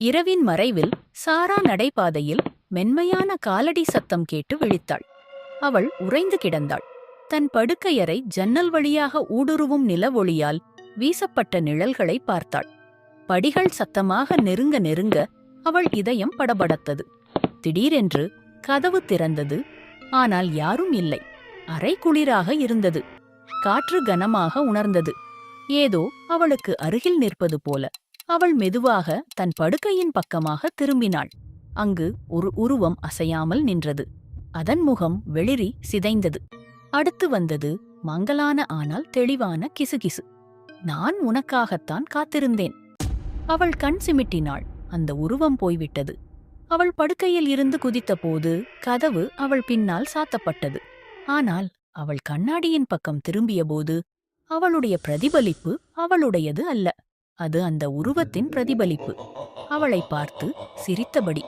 இரவின் மறைவில் சாரா நடைபாதையில் மென்மையான காலடி சத்தம் கேட்டு விழித்தாள். அவள் உறைந்து கிடந்தாள். தன் படுக்கையறை ஜன்னல் வழியாக ஊடுருவும் நிலவொளியால் வீசப்பட்ட நிழல்களை பார்த்தாள். படிகள் சத்தமாக நெருங்க நெருங்க அவள் இதயம் படபடத்தது. திடீரென்று கதவு திறந்தது. ஆனால் யாரும் இல்லை. அரை குளிராக இருந்தது. காற்று கனமாக உணர்ந்தது. ஏதோ அவளுக்கு அருகில் நிற்பது போல. அவள் மெதுவாக தன் படுக்கையின் பக்கமாக திரும்பினாள். அங்கு ஒரு உருவம் அசையாமல் நின்றது. அதன் முகம் வெளிரி சிதைந்தது. அடுத்து வந்தது மங்கலான ஆனால் தெளிவான கிசுகிசு. நான் உனக்காகத்தான் காத்திருந்தேன். அவள் கண் சிமிட்டினாள். அந்த உருவம் போய்விட்டது. அவள் படுக்கையில் இருந்து குதித்தபோது கதவு அவள் பின்னால் சாத்தப்பட்டது. ஆனால் அவள் கண்ணாடியின் பக்கம் திரும்பியபோது அவளுடைய பிரதிபலிப்பு அவளுடையது அல்ல. அது அந்த உருவத்தின் பிரதிபலிப்பு. அவளை பார்த்து சிரித்தபடி